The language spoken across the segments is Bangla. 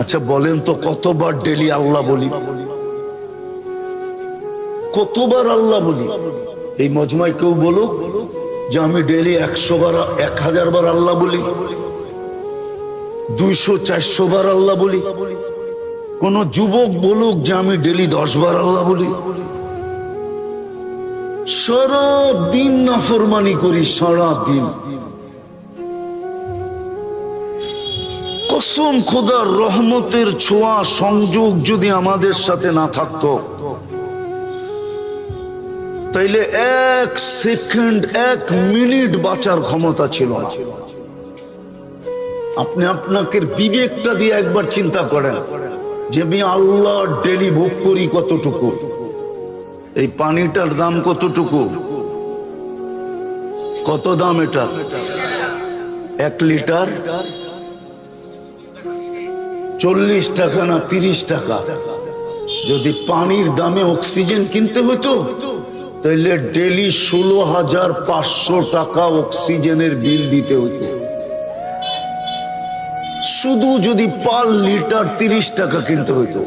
আচ্ছা বলেন তো কতবার ডেলি আল্লাহ বলি? কতবার আল্লাহ বলি? এই মজমায় কেউ বলুক যে আমি ডেলি একশো বার, এক হাজার বার আল্লাহ বলি, দুইশো, চারশো বার আল্লাহ বলি, কোন যুবক বলুক যে আমি ডেলি দশ বার আল্লাহ বলি। সারা দিন নাফরমানি করি সারা দিন কসম খোদার রহমতের ছোঁয়া সংযোগ যদি আমাদের সাথে না থাকতো, তাইলে এক সেকেন্ড, এক মিনিট বাঁচার ক্ষমতা ছিল না। আপনি আপনাকে বিবেকটা দিয়ে একবার চিন্তা করেন যে আমি আল্লাহ ডেলি ভোগ করি কতটুকু? এই পানিটার দাম কতটুকু? কত দাম এটা? এক লিটার? চল্লিশ টাকা না তিরিশ টাকা। যদি পানির দামে অক্সিজেন কিনতে হতো তাহলে ডেলি ষোলো হাজার পাঁচশো টাকা অক্সিজেনের বিল দিতে হতো শুধু যদি পার লিটার তিরিশ টাকা কিনতে হইতো।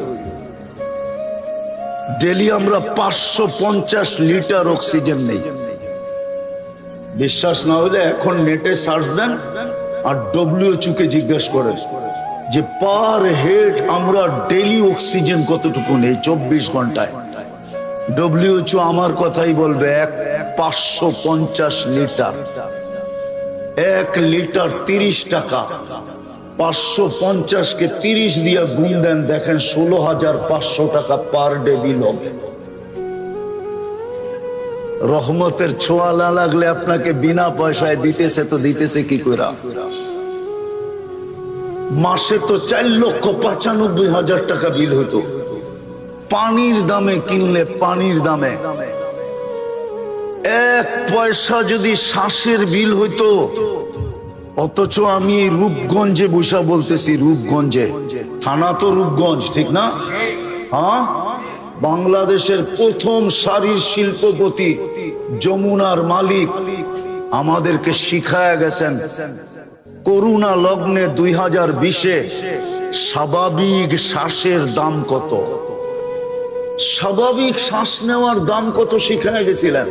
ডেলি আমরা পাঁচশো পঞ্চাশ লিটার অক্সিজেন নেই। বিশ্বাস না হলে এখন নেটে সার্চ দেন আর ডব্লিউএচও কে জিজ্ঞেস করেন। যে পার হেড আমরা ডেলি অক্সিজেন কতটুকু নেই? চব্বিশ ঘন্টায়। ডব্লিউএচও আমার কথাই বলবে, এক পাঁচশো পঞ্চাশ লিটার। এক লিটার তিরিশ টাকা। পাঁচশো পঞ্চাশকে তিরিশ দিয়ে গুণ দেন, দেখেন ষোলো হাজার পাঁচশো টাকা পার ডে দিল। রহমতের ছোঁয়া লাগলে আপনাকে বিনা পয়সায় দিতেছে তো দিতেছে কি করা মাসে তো চার লক্ষ পঁচানব্বই হাজার টাকা বিল হতো। পানির দামে কিনলে পানির দামে। এক পয়সা যদি শ্বাসের বিল হইতো, অথচ আমি এই রূপগঞ্জে বসা বলতেছি, রূপগঞ্জে। থানা তো রূপগঞ্জ, ঠিক না? হ্যাঁ? বাংলাদেশের প্রথম সারির শিল্পপতি, যমুনার মালিক, আমাদেরকে শিখায় গেছেন। করুণা লগ্নে দুই হাজার বিশে স্বাভাবিক শ্বাসের দাম কত? স্বাভাবিক শ্বাস নেওয়ার দাম কত শিখায় গেছিলেন?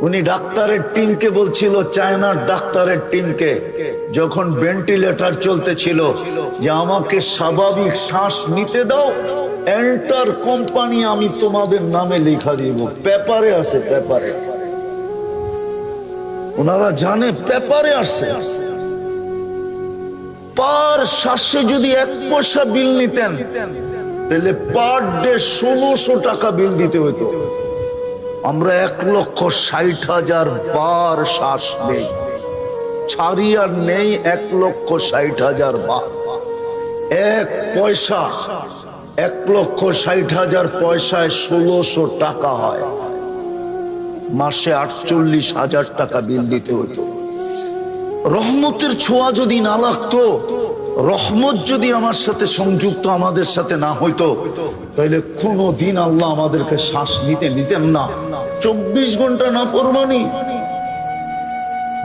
উনি ডাক্তারের টিমকে বলছিল, চায়নার ডাক্তারের টিমকে যখন ভেন্টিলেটর চলতেছিল, যে আমাকে স্বাভাবিক শ্বাস নিতে দাও, এন্টার কোম্পানি আমি তোমাদের নামে লেখা দিব। পেপারে আছে, পেপারে। ওনারা জানে, পেপারে আসছে। পার শ্বাসে যদি এক পয়সা বিল নিতেন, তাহলে পার ডে ষোলোশো টাকা বিল দিতে হতো আমরা এক লক্ষ ষাট হাজার বার শ্বাস নেই। ছাড়ি আর নেই এক লক্ষ ষাট হাজার বার। এক পয়সা, এক লক্ষ ষাট হাজার পয়সায় ষোলোশো টাকা হয়। মাসে আটচল্লিশ হাজার টাকা বিল দিতে হতো। রহমতের ছোঁয়া যদি না লাগতো, রহমত যদি আমার সাথে সংযুক্ত, আমাদের সাথে না হইতো তাহলে কোনো দিন আল্লাহ আমাদেরকে শ্বাস নিতে নিতেন না। চব্বিশ ঘণ্টা না ফরমানি,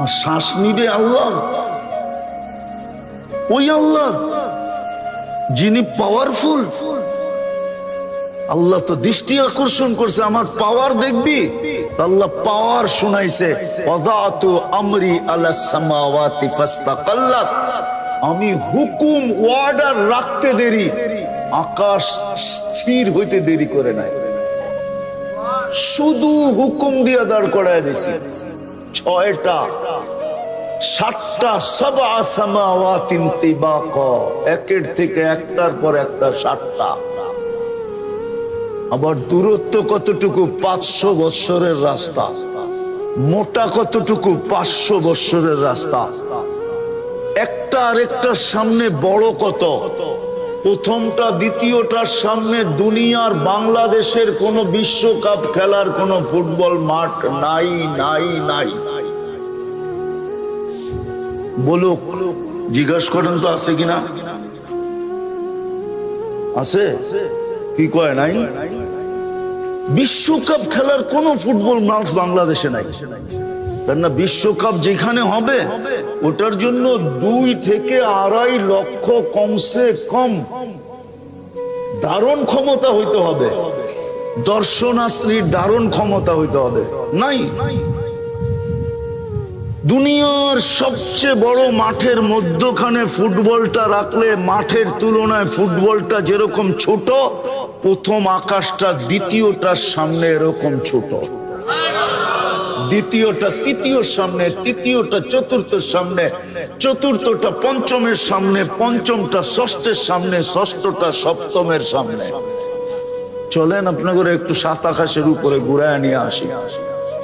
আর শ্বাস নিবে আল্লাহ। ওই আল্লাহ, যিনি পাওয়ারফুল আল্লাহ তো দৃষ্টি আকর্ষণ করছে, আমার পাওয়ার দেখবি? আল্লাহ পাওয়ার শোনাইছে আমি হুকুম ওয়ার্ডার রাখতে দেরি, আকাশ স্থির হইতে দেরি করে নাই। শুধু হুকুম দিয়ে দাঁড় করায় দিছি, ছয়টা, সাতটা, সবা সামাওয়াতিন তিবাক, একের থেকে একটার পর একটা সাতটা। আবার দূরত্ব কতটুকু? পাঁচশো বৎসরের রাস্তা। মোটা কতটুকু? পাঁচশো বৎসরের রাস্তা। একটা আরেকটার সামনে বড় কত? প্রথমটা, দ্বিতীয়টার সামনে দুনিয়ার বাংলাদেশের কোন বিশ্বকাপ খেলার কোন ফুটবল মাঠ নাই নাই নাই। বলুক, জিজ্ঞাসা করেন তো আছে কিনা? আছে? কি কয় নাই? বিশ্বকাপ খেলার কোন ফুটবল মাঠ বাংলাদেশে নাই। কেননা বিশ্বকাপ যেখানে হবে, ওটার জন্য দুই থেকে আড়াই লক্ষ কমসে কম দারুণ ক্ষমতা হইতে হবে। দর্শনার্থীর দারুণ ক্ষমতা হইতে হবে। নাই। দুনিয়ার সবচেয়ে বড় মাঠের মধ্যখানে ফুটবলটা রাখলে মাঠের তুলনায় ফুটবলটা যেরকম ছোট, প্রথম আকাশটা, দ্বিতীয়টার সামনে এরকম ছোট। দ্বিতীয়টা, তৃতীয়র সামনে, তৃতীয়টা, চতুর্থের সামনে, চতুর্থটা, পঞ্চমের সামনে, পঞ্চমটা, ষষ্ঠের সামনে, ষষ্ঠটা, সপ্তমের সামনে। চলেন আপনাদের একটু সাত আকাশের উপরে ঘুরায় নিয়ে আসি।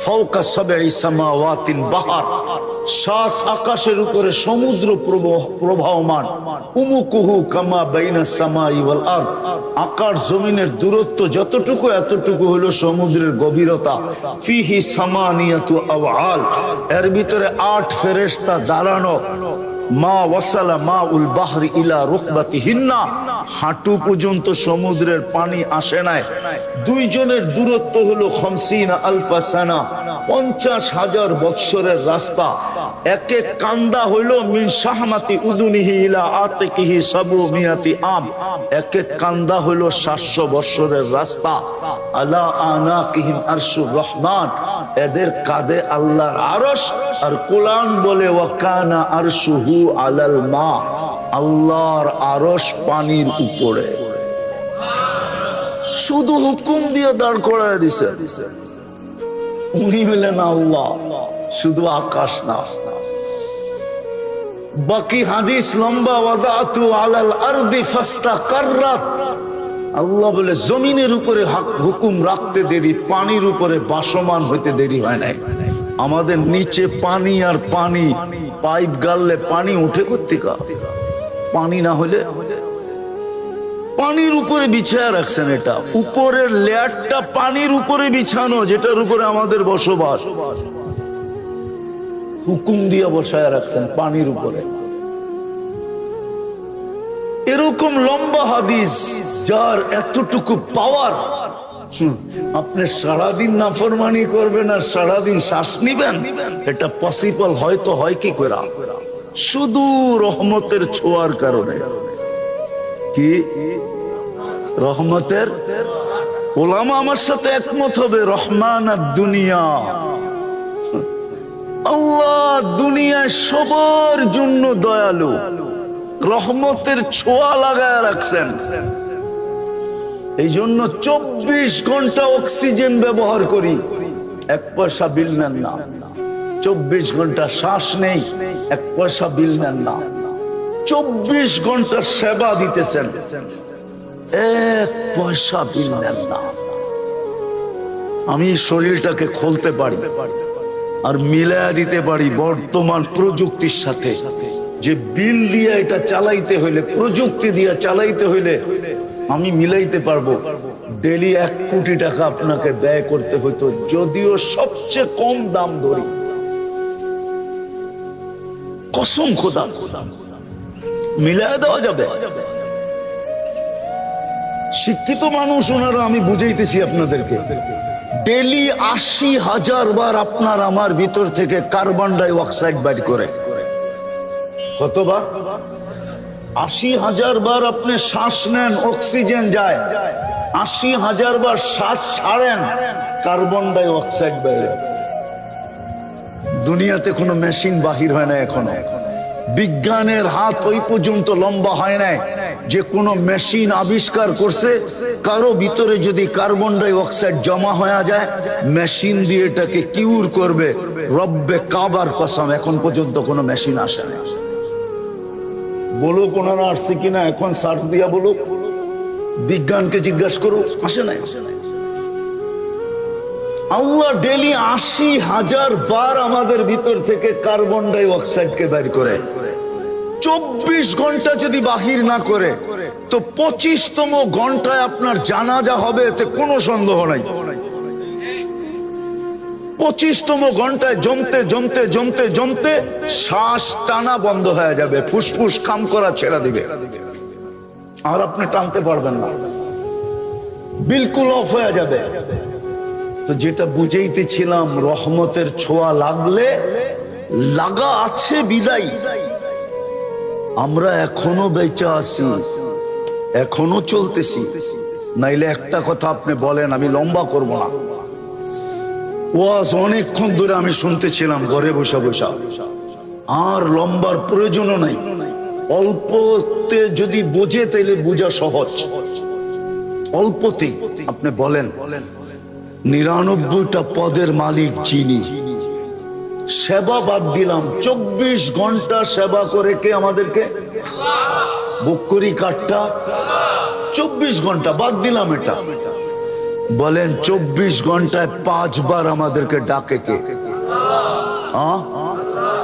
ফৌকা সবে আকাশের উপরে সমুদ্র প্রবাহ- প্রবাহমান। কামা বাইনা আকাশ জমিনের দূরত্ব যতটুকু, এতটুকু হলো সমুদ্রের গভীরতা। এর ভিতরে আট ফেরেশতা দাঁড়ানো। মা ওয়াসালা মা উল বাহরি ইলা রুকবাতি হিন্না হাঁটু পর্যন্ত সমুদ্রের পানি আসে নাই। দুইজনের দূরত্ব হলো খমসিনা আলফা সানা, পঞ্চাশ হাজার বৎসরের রাস্তা। এক কান্দা হইল, মিন শাহমাতি উদুনিহি ইলা আতিকিহি সাবু মিয়াতি আম। এক কান্দা হইল সাতশো বৎসরের রাস্তা। আলা আনাকিহিম আরশুর রহমান। এদের কাঁধে আল্লাহর আরস আর কোরআন বলে, ওয়াকানা আরশুহু আলাল মা আল্লাহর আরস পানির উপরে। শুধু হুকুম দিয়ে দাঁড় করায় দিছে। উনি হলেন আল্লাহ, শুধু আকাশ না। বাকি হাদিস লম্বা, ওয়াদাতু আলাল আরদি ফাস্তাকাররাত আল্লাহ বলে, জমিনের উপরে হাক- হুকুম রাখতে দেরি, পানির উপরে বাসমান হইতে দেরি হয় নাই। আমাদের নিচে পানি আর পানি, পাইপ গাললে পানি উঠে করতে পানি না হলে? পানির উপরে বিছায়া রাখছেন এটা। উপরের লেয়ারটা পানির উপরে বিছানো, যেটার উপরে আমাদের বসবাস। হুকুম দিয়ে বসায় রাখছেন পানির উপরে। এরকম লম্বা হাদিস যার এতটুকু পাওয়ার আপনি সারাদিন নাফরমানি করবেন আর সারাদিন শ্বাস নিবেন, এটা পসিবল হয়তো হয় কি করে শুধু রহমতের ছোঁয়ার কারণে। কি? রহমতের? ওলামা আমার সাথে একমত হবে, রহমান আর দুনিয়া। আল্লাহ দুনিয়ায় সবার জন্য দয়ালু। রহমতের ছোঁয়া লাগায় রাখছেন। এই জন্য চব্বিশ ঘণ্টা অক্সিজেন ব্যবহার করি। এক পয়সা বিল নেন না। চব্বিশ ঘণ্টা শ্বাস নেই, এক পয়সা বিল নেন না। চব্বিশ ঘণ্টা সেবা দিতেছেন। এক পয়সা বিল নেন না। আমি শরীরটাকে খুলতে পারি আর মিলায়া দিতে পারি বর্তমান প্রযুক্তির সাথে সাথে। যে বিল দিয়ে এটা চালাইতে হইলে, প্রযুক্তি দিয়ে চালাইতে হইলে আমি মিলাইতে পারব। ডেলি এক কোটি টাকা আপনাকে ব্যয় করতে হইতো, যদিও সবচেয়ে কম দাম ধরি। শিক্ষিত মানুষ ওনারা, আমি বুঝাইতেছি আপনাদেরকে। ডেলি আশি হাজার বার আপনার আমার ভিতর থেকে কার্বন ডাই অক্সাইড বাইর করে। কতবার? আশি হাজার বার আপনি শ্বাস নেন, অক্সিজেন যায়। আশি হাজার বার শ্বাস ছাড়েন, কার্বন ডাই অক্সাইড বাইরে দুনিয়াতে কোনো মেশিন বাহির হয় না এখনও। বিজ্ঞানের হাত ওই পর্যন্ত লম্বা হয় নাই যে কোনো মেশিন আবিষ্কার করছে, কারও ভিতরে যদি কার্বন ডাই অক্সাইড জমা হয়ে যায়, মেশিন দিয়ে এটাকে কিউর করবে। রব্বে কাবার কসম, এখন পর্যন্ত কোনো মেশিন আসে না বলুক ওনারা আসছে কিনা, এখন সার্চ দিয়া বলুক। বিজ্ঞানকে জিজ্ঞাসা করুক, আসে নাই? আল্লাহ ডেলি আশি হাজার বার আমাদের ভিতর থেকে কার্বন ডাই অক্সাইডকে বের করে। চব্বিশ ঘণ্টা যদি বাহির না করে, তো পঁচিশতম ঘন্টায় আপনার জানাজা হবে, এতে কোনো সন্দেহ নাই। পঁচিশতম ঘন্টায় জমতে জমতে জমতে জমতে শ্বাস টানা বন্ধ হয়ে যাবে। ফুসফুস কাম করা ছেড়ে দিবে। আর আপনি টানতে পারবেন না। বিলকুল অফ হয়ে যাবে। তো যেটা বুঝাইতেছিলাম, রহমতের ছোঁয়া লাগলে লাগা আছে বিদায়। আমরা এখনও বেঁচে আছি, এখনও চলতেছি। নাইলে একটা কথা আপনি বলেন, আমি লম্বা করব না। ওয়াজ অনেকক্ষণ ধরে আমি শুনতেছিলাম, ঘরে বসে বসা। আর লম্বার প্রয়োজনও নাই। অল্পতে যদি বোঝে তাইলে বোঝা সহজ। অল্পতেই আপনি বলেন, নিরানব্বইটা পদের মালিক যিনি। সেবা বাদ দিলাম, চব্বিশ ঘণ্টা সেবা করে কে আমাদেরকে? বকরি কাঠটা? চব্বিশ ঘণ্টা বাদ দিলাম এটা। বলেন, চব্বিশ ঘন্টায় পাঁচবার আমাদেরকে ডাকে কে?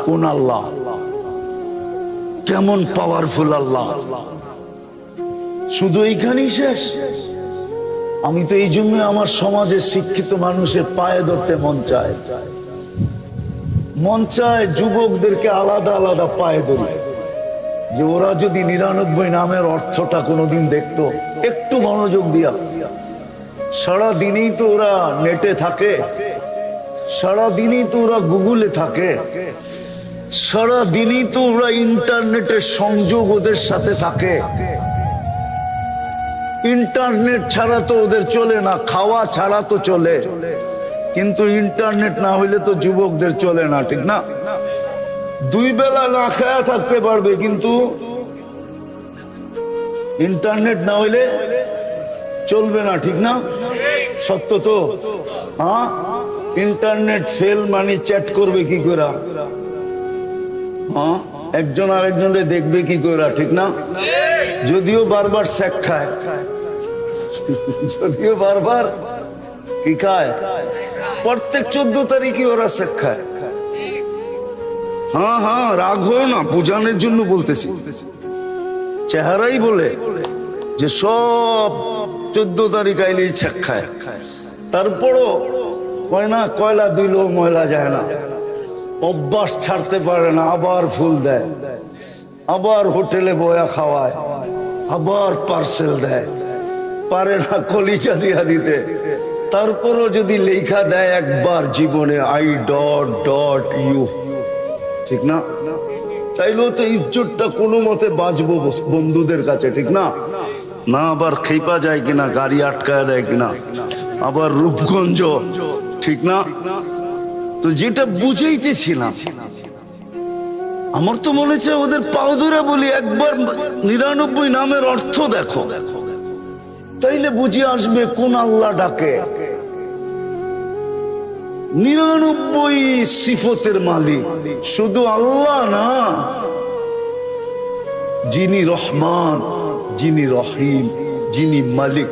কোন আল্লাহ? কেমন পাওয়ারফুল আল্লাহ? শুধু এইখানেই শেষ। আমি তো এই জন্য আমার সমাজে শিক্ষিত মানুষের পায়ে ধরতে মন চায়। মন চায় যুবকদেরকে আলাদা আলাদা পায়ে ধরি। যে ওরা যদি নিরানব্বই নামের অর্থটা কোনোদিন দেখতো, একটু মনোযোগ দিয়া। সারা দিনই তো ওরা নেটে থাকে। সারা দিনই তো ওরা গুগলে থাকে। সারা দিনই তো ওরা ইন্টারনেটের সংযোগ ওদের সাথে থাকে। ইন্টারনেট ছাড়া তো ওদের চলে না, খাওয়া ছাড়া তো চলে। কিন্তু ইন্টারনেট না হইলে তো যুবকদের চলে না, ঠিক না? দুই বেলা না খায়া থাকতে পারবে, কিন্তু ইন্টারনেট না হইলে চলবে না, ঠিক না? সত্য তো? হ্যাঁ? ইন্টারনেট সেল মানে চ্যাট করবে কি করে? হ্যাঁ? একজন আরেকজনে দেখবে কি করে, ঠিক না? যদিও বারবার শেখ খায়। যদিও বারবার কি খায়? প্রত্যেক চোদ্দ তারিখে ওরা শেখ খায়। হ্যাঁ হ্যাঁ রাগ হয়েও না বোঝানোর জন্য বলতেছি। চেহারাই বলে যে সব চোদ্দ তারিখ আইলেই ছেক খায়। তারপরও কয় না, কয়লা দিলেও ময়লা যায় না। অভ্যাস ছাড়তে পারে না, আবার ফুল দেয়। আবার হোটেলে বয়া খাওয়ায়, আবার পার্সেল দেয়। পারে না কলিচা দিয়া দিতে। তারপরও যদি লেখা দেয় একবার জীবনে, আই ডট ডট ইউ। ঠিক না? চাইলেও তো ইজ্জতটা কোনো মতে বাঁচবো বন্ধুদের কাছে, ঠিক না? না আবার খেপা যায় কিনা, গাড়ি আটকায় দেয় কিনা, আবার রূপগঞ্জ, ঠিক না? তো যেটা বুঝাইতেছিলাম, আমার তো মনে হচ্ছে ওদের পাও ধরে বলি, একবার নিরানব্বই নামের অর্থ দেখো। তাইলে বুঝে আসবে কোন আল্লাহ ডাকে। নিরানব্বই সিফতের মালিক, শুধু আল্লাহ না, যিনি রহমান। যিনি রহিম যিনি মালিক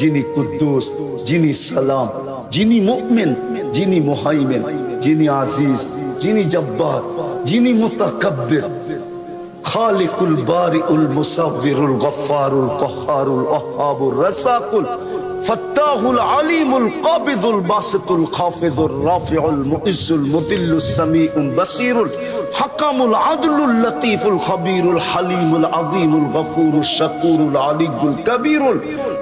যিনি কুদ্দুস যিনি সালাম যিনি মুকমিন যিনি মুহাইমেন যিনি আজিজ যিনি জব্বার যিনি মুতাকাব্বির خالق البارئ المصور الغفار القهار الوهاب الرزاق فتاه العليم القابض الباسط الخافض الرافع المؤز المذل السميع البصير হাকামুল আদলুল লতিফুল খবিরুল হালিমুল আযীমুল গফুরুল শাকুরুল আলিগুল কবিরুল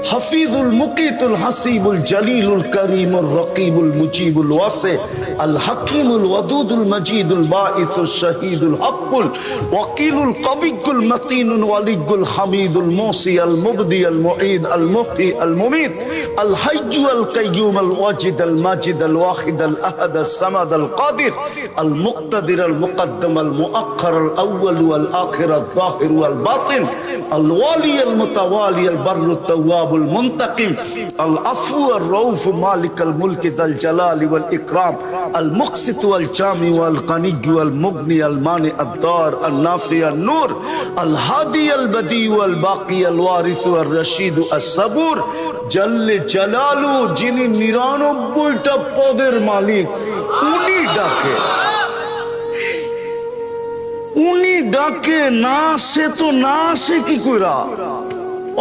হাফিজুল মুকিতুল হাসিবুল জলিলুল করিমুল রকিবুল মুজিবুল ওয়াসে আল হাকিমুল ওয়াদুদুল মজিদুল বাঈসুল শহীদুল হকুল ওয়াকিলুল কবিগুল মতিনুল ওয়ালিগুল হামিদুল মোসি আল মুবদি আল মুঈদ আল মুহই আল মুমিত আল হাইয়্যু আল কাইয়্যুম আল ওয়াজিদ আল মাজিদ আল ওয়াহিদ আল আহাদ আল সামাদ আল কাদির আল মুকতাদির আল মুকদ্দির المقدم المؤخر الاول والاخر الظاهر والباطن الوالي المتوالي البر التواب المنتقم العفو الرؤوف مالك الملك ذا الجلال والاكرام المقسط والجامع والغني والمغني المانع الدار النافع النور الهادي البديع والباقي الوارث الرشيد الصبور জল্লে জালালু যিনি নিরানব্বইটা পদের মালিক উনি ডাকে উনি ডাকে, না, সে তো না আসে কি কইরা?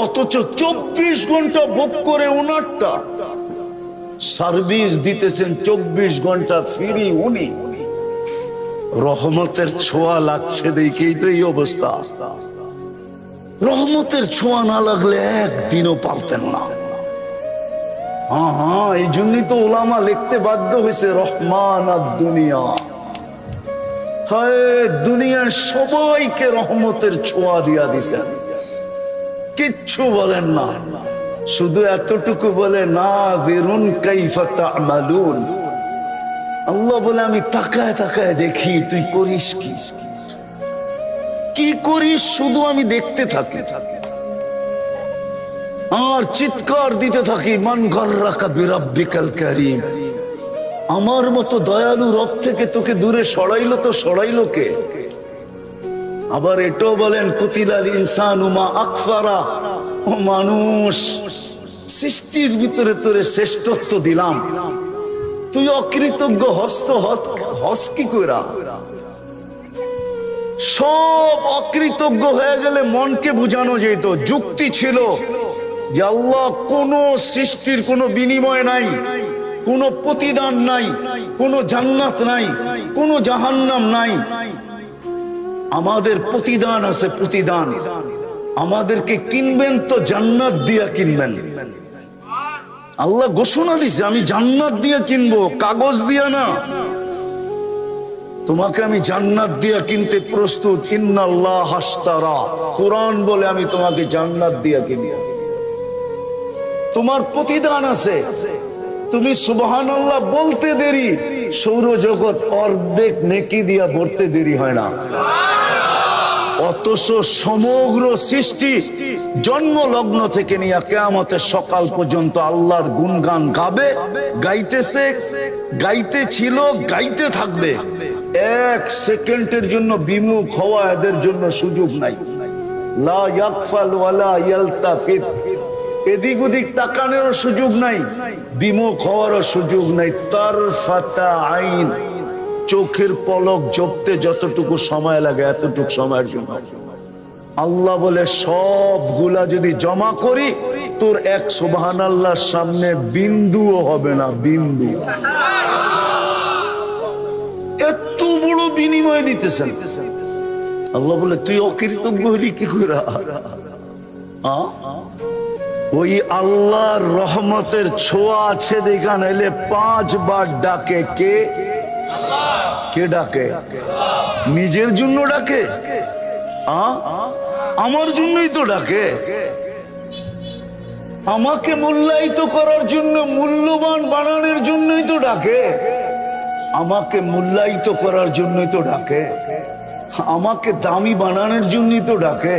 অথচ চব্বিশ ঘণ্টা বুক করে উনারটা। সার্ভিস দিতেছেন চব্বিশ ঘণ্টা ফিরি উনি। রহমতের ছোঁয়া লাগছে দেখেই তো এই অবস্থা। রহমতের ছোঁয়া না লাগলে একদিনও পারতেন না। হ্যাঁ হ্যাঁ এই জন্যই তো ওলামা লিখতে বাধ্য হয়েছে রহমান আর দুনিয়া দুনিয়ার সবাইকে রহমতের ছোঁয়া দিয়া দিছেন কিচ্ছু বলেন না। শুধু এতটুকু বলে, না, বেরুন কাইফাতা মালুন আল্লাহ বলে, আমি তাকায় তাকায় দেখি, তুই করিস কি? কি করিস? শুধু আমি দেখতে থাকি। আর চিৎকার দিতে থাকি, মান গর্রাকা বিরাব্বিকাল কারীম। আমার মতো দয়ালু রব থেকে তোকে দূরে সরাইলো তো সরাইলো কে? আবার এটাও বলেন, কুতিলাল ইনসান উমা আকফারা। ও মানুষ, সৃষ্টির ভিতরে তোরে শ্রেষ্ঠত্ব দিলাম। তুই অকৃতজ্ঞ, হস্ত হস কি কইরা। সব অকৃতজ্ঞ হয়ে গেলে মনকে বুঝানো যেত, যুক্তি ছিল যে আল্লাহ কোন সৃষ্টির কোনো বিনিময় নাই। কোনো প্রতিদান নাই, কোনো জান্নাত নাই, কোনো জাহান্নাম নাই। আমাদের প্রতিদান আছে প্রতিদান। আমাদেরকে কিনবেন তো জান্নাত দিয়া কিনবেন। আল্লাহ ঘোষণা দিছে, আমি জান্নাত দিয়ে কিনবো, কাগজ দিয়া না। তোমাকে আমি জান্নাত দিয়া কিনতে প্রস্তুত। ইন্নাল্লাহ হাস্তারা কোরআন বলে আমি তোমাকে জান্নাত দিয়া কিনি। তোমার প্রতিদান আছে। তুমি সুবহান আল্লাহ বলতে দেরি। সৌরজগৎ অর্ধেক নেকি দিয়া ভরতে দেরি হয় না। অথচ সমগ্র সৃষ্টি জন্ম লগ্ন থেকে নিয়ে কেয়ামতের সকাল পর্যন্ত আল্লাহর গুনগান গাবে, গাইতেছে, গাইতে ছিল, গাইতে থাকবে। এক সেকেন্ডের জন্য বিমুখ হওয়া এদের জন্য সুযোগ নাই। লা এদিক ওদিক তাকানোর সুযোগ নাই। বিমুখ হওয়ারও সুযোগ নাই। তার ফাতা আইন। চোখের পলক জপতে যতটুকু সময় লাগে, এতটুকু সময়ের জন্য। আল্লাহ বলে, সবগুলা যদি জমা করি, তোর এক সোবাহান আল্লাহর সামনে বিন্দুও হবে না, বিন্দু। এত বড় বিনিময় দিতেছেন। আল্লাহ বলে, তুই অকৃতজ্ঞ হলি কি করে? ওই আল্লাহর রহমতের ছোঁয়া আছে দেখা নাইলে পাঁচবার ডাকে কে? কে ডাকে? নিজের জন্য ডাকে? আমার জন্যই তো ডাকে। আমাকে মূল্যায়িত করার জন্য, মূল্যবান বানানোর জন্যই তো ডাকে। আমাকে মূল্যায়িত করার জন্যই তো ডাকে। আমাকে দামি বানানোর জন্যই তো ডাকে।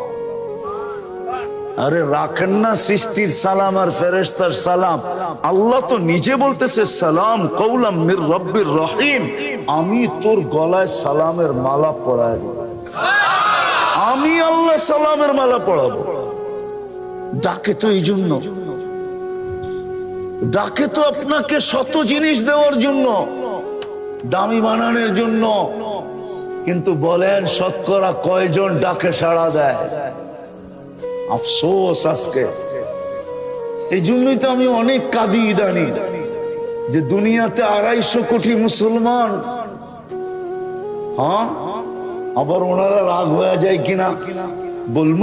আরে রাখেন না সৃষ্টির সালাম আর ফেরেস্তার সালাম। আল্লাহ তো নিজে বলতেছে, সালাম কৌলাম মির রব্বির রহিম। আমি তোর গলায় সালামের মালা দেব। আমি আল্লাহ সালামের মালা পড়াবো ডাকে তো এই জন্য। ডাকে তো আপনাকে শত জিনিস দেওয়ার জন্য, দামি বানানোর জন্য। কিন্তু বলেন, শতকরা কয়জন ডাকে সাড়া দেয়? আফসোস আজকে। এই জন্যই তো আমি অনেক কাঁদি ইদানি যে দুনিয়াতে আড়াইশো কোটি মুসলমান। হ্যাঁ? আবার ওনারা রাগ হয়ে যায় কিনা? বলব,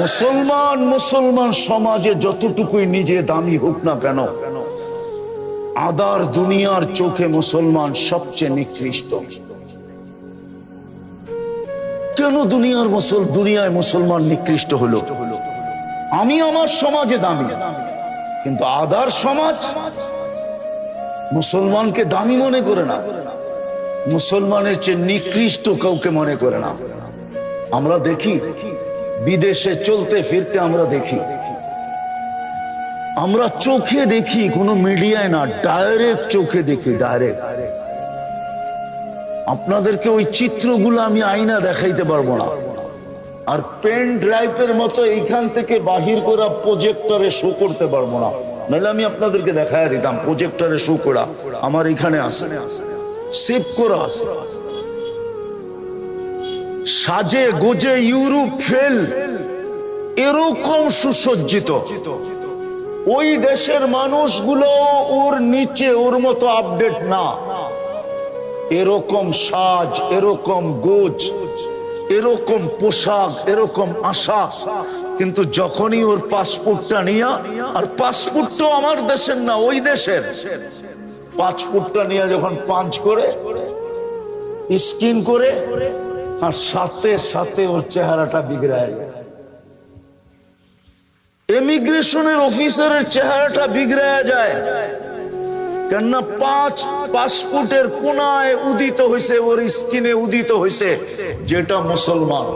মুসলমান মুসলমান সমাজে যতটুকুই নিজে দামি হোক না কেন, আদার দুনিয়ার চোখে মুসলমান সবচেয়ে নিকৃষ্ট। কেন দুনিয়ার মুসল, দুনিয়ায় মুসলমান নিকৃষ্ট হলো? আমি আমার সমাজে দামি, কিন্তু আদার সমাজ মুসলমানকে দামি মনে করে না। মুসলমানের চেয়ে নিকৃষ্ট কাউকে মনে করে না। আমরা দেখি, বিদেশে চলতে ফিরতে আমরা দেখি। আমরা চোখে দেখি, কোনো মিডিয়ায় না, ডাইরেক্ট চোখে দেখি, ডাইরেক্ট। আপনাদেরকে ওই চিত্রগুলো আমি আইনা দেখাইতে পারব না। আর পেন ড্রাইভের মতো এইখান থেকে বাহির করা প্রজেক্টরে শো করতে পারব না। নাহলে আমি আপনাদেরকে দেখায় দিতাম প্রজেক্টরে শো করা। আমার এখানে আছে। সেভ করা আছে। সাজে গোজে ইউরোপ ফেল, এরকম সুসজ্জিত। ওই দেশের মানুষগুলো ওর নিচে, ওর মতো আপডেট না। এরকম সাজ, এরকম গোজ, এরকম পোশাক, এরকম আশা। কিন্তু যখনই ওর পাসপোর্টটা নিয়ে, আর পাসপোর্টটাও আমার দেশের না, ওই দেশের। পাসপোর্টটা নিয়ে যখন পাঞ্চ করে, স্কিন করে, আর সাথে সাথে ওর চেহারাটা বিগড়ায়। যায় ইমিগ্রেশনের অফিসারের চেহারাটা বিগড়ায় যায়। কেননা পাঁচ পাসপোর্টের কোনায় উদিত হয়েছে ওর স্কিনে উদিত হয়েছে যেটা মুসলমান।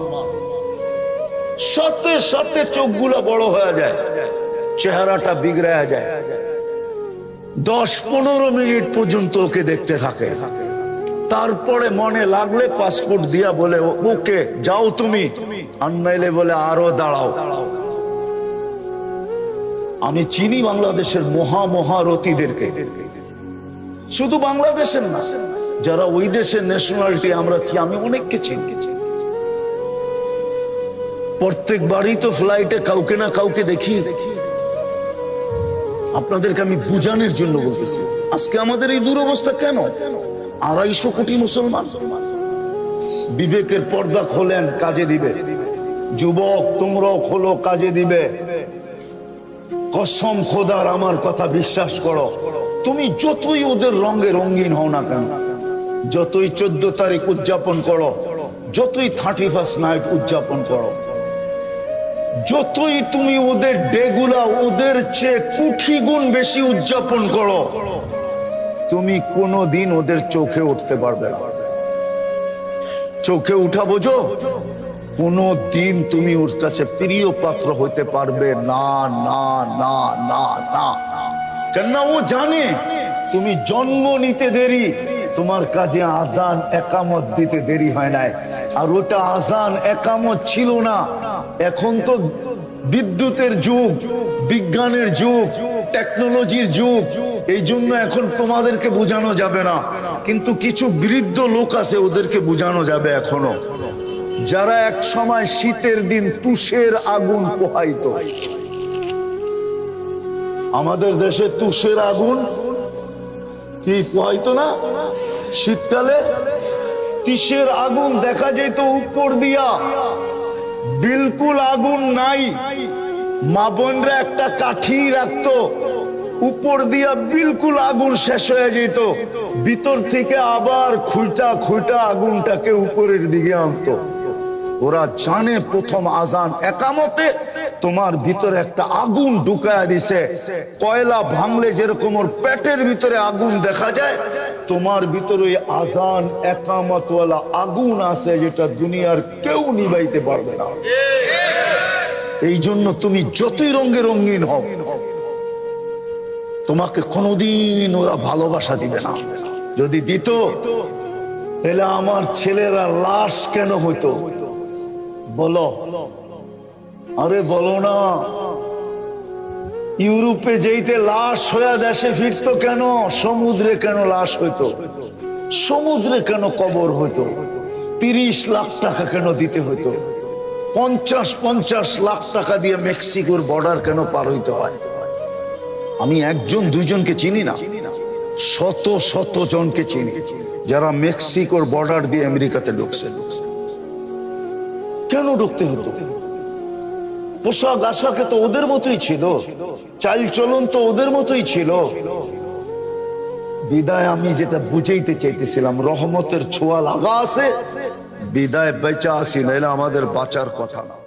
সাথে সাথে চোখগুলো বড় হয়ে যায়, চেহারাটা বিগড়ায় যায়। দশ পনেরো মিনিট পর্যন্ত ওকে দেখতে থাকে। তারপরে মনে লাগলে পাসপোর্ট দিয়া বলে, ওকে, যাও তুমি। আর বলে, আরও দাঁড়াও। আমি চিনি বাংলাদেশের মহা মহারথীদেরকে শুধু বাংলাদেশের না, যারা ওই দেশের ন্যাশনালিটি আমরা কি আমি অনেককে চিনি। প্রত্যেকবারই তো ফ্লাইটে কাউকে না কাউকে দেখি। আপনাদেরকে আমি বুঝানোর জন্য বলতেছি, আজকে আমাদের এই দুরবস্থা কেন? আড়াইশো কোটি মুসলমান। বিবেকের পর্দা খোলেন, কাজে দিবে। যুবক তোমরাও খোলো কাজে দিবে। কসম খোদার আমার কথা বিশ্বাস করো। তুমি যতই ওদের রঙে রঙিন হও না কেন, যতই চোদ্দ তারিখ উদযাপন করো, যতই থার্টি ফার্স্ট নাইট উদযাপন করো, যতই তুমি ওদের ডেগুলা, ওদের চেয়ে কুঠি গুণ বেশি উদযাপন করো, তুমি কোনো দিন ওদের চোখে উঠতে পারবে না। চোখে উঠা বোঝো কোনো দিন তুমি ওর কাছে প্রিয় পাত্র হতে পারবে না না না না না না। কেননা ও জানে তুমি জন্ম নিতে দেরি, তোমার কাজে আজান একামত দিতে দেরি হয় নাই। আর ওটা আজান একামত ছিল না। এখন তো বিদ্যুতের যুগ, বিজ্ঞানের যুগ, টেকনোলজির যুগ এই জন্য এখন তোমাদেরকে বোঝানো যাবে না। কিন্তু কিছু বৃদ্ধ লোক আছে, ওদেরকে বোঝানো যাবে এখনও। যারা এক সময় শীতের দিন তুষের আগুন পোহাইত। আমাদের দেশে তুষের আগুন কি পোহাইতো না? শীতকালে তিসের আগুন দেখা যেত উপর দিয়া। বিলকুল আগুন নাই। মা বোনরা একটা কাঠি রাখতো, উপর দিয়া বিলকুল আগুন শেষ হয়ে যেত। ভিতর থেকে আবার খুঁটা খুঁটা আগুনটাকে উপরের দিকে আনতো। ওরা জানে প্রথম আজান একামতে। তোমার ভিতরে একটা আগুন ঢুকায় দিছে। কয়লা ভাঙলে যেরকম ওর পেটের ভিতরে আগুন দেখা যায়, তোমার ভিতরে ওই আজান একামতওয়ালা আগুন আছে যেটা দুনিয়ার কেউ নিবাইতে পারবে না। এই জন্য তুমি যতই রঙে রঙিন হও, তোমাকে কোনোদিন ওরা ভালোবাসা দিবে না। যদি দিত, তাহলে আমার ছেলেরা লাশ কেন হইতো? বলো। আরে বলো না। ইউরোপে যেইতে লাশ হয়ে দেশে ফিরতো কেন? সমুদ্রে কেন লাশ হইতো? সমুদ্রে কেন কবর হইতো? তিরিশ লাখ টাকা কেন দিতে হইতো? পঞ্চাশ পঞ্চাশ লাখ টাকা দিয়ে মেক্সিকোর বর্ডার কেন পার হইতে হয়? আমি একজন, দুইজনকে চিনি না। শত শত জনকে চিনি, যারা মেক্সিকোর বর্ডার দিয়ে আমেরিকাতে ঢুকছে। কেন ঢুকতে হতো? পোশাক আশাকে তো ওদের মতোই ছিল। চাল চলন তো ওদের মতোই ছিল। বিদায় আমি যেটা বুঝাইতে চাইতেছিলাম, রহমতের ছোঁয়া লাগা আছে। বিদায় বেচা আসি নাইলে আমাদের বাঁচার কথা না।